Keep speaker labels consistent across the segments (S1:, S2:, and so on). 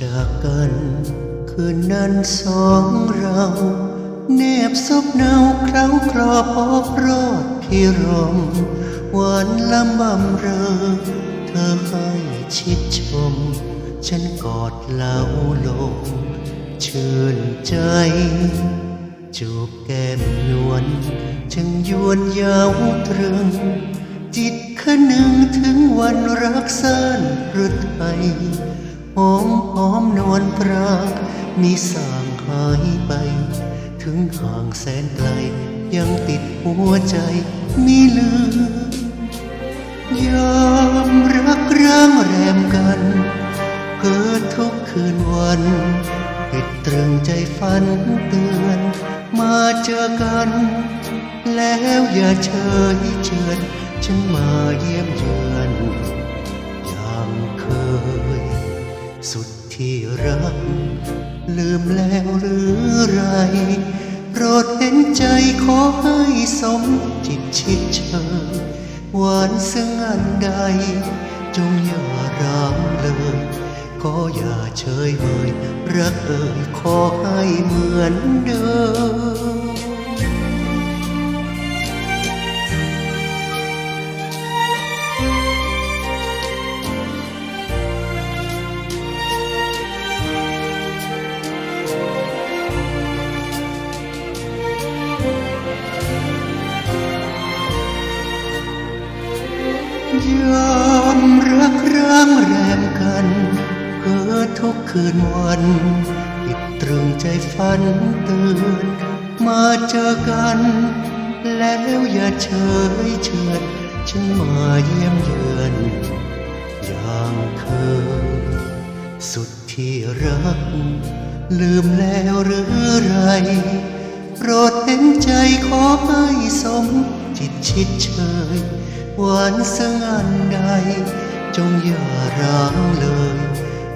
S1: จากกันคืนนั้นสองเราแนบซบเนาเคล้าคลอพบรอดพี่รมหวานละบำเรอ เธอให้ชิดชม ฉันกอดเล้าลงชื่นใจ จูบแก้มนวลจึงยวนยาวตรึง จิตคนึงถึงวันรักสั้นหรือไทย หอมหอมนวลปรางมีสางหายไป ถึงห่างแสนไกล ยังติดหัวใจมีลืมยอมรักร้างแรมกันเกิดทุกคืนวันปิดตรึงใจฝันเตือน มาเจอกัน แล้วอย่าเฉยเชือนฉันมาเยี่ยมเยือน สุดที่รัก ลืมแล้วหรือไรโปรดเห็นใจขอให้สมจิตชิดเชยหวานซึ่งอันใด จงอย่าร้างเลยขออย่าเฉยเมยรักเอ่ยขอให้เหมือนเดิม ยอมรักร้างแรมกันเกิดทุกคืนวันติดตรึงใจฝันเตือนมาเจอกัน แล้วอย่าเฉยเชือนฉันมาเยี่ยมเยือน อย่างเคยสุดที่รัก ลืมแล้วหรือไร โปรดเห็นใจขอให้สมจิตชิดเชย หวานสงอันใด จงอย่าร้างเลย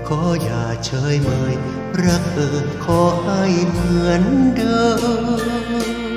S1: ขออย่าเฉยเมย รักเอิขอให้เหมือนเดิม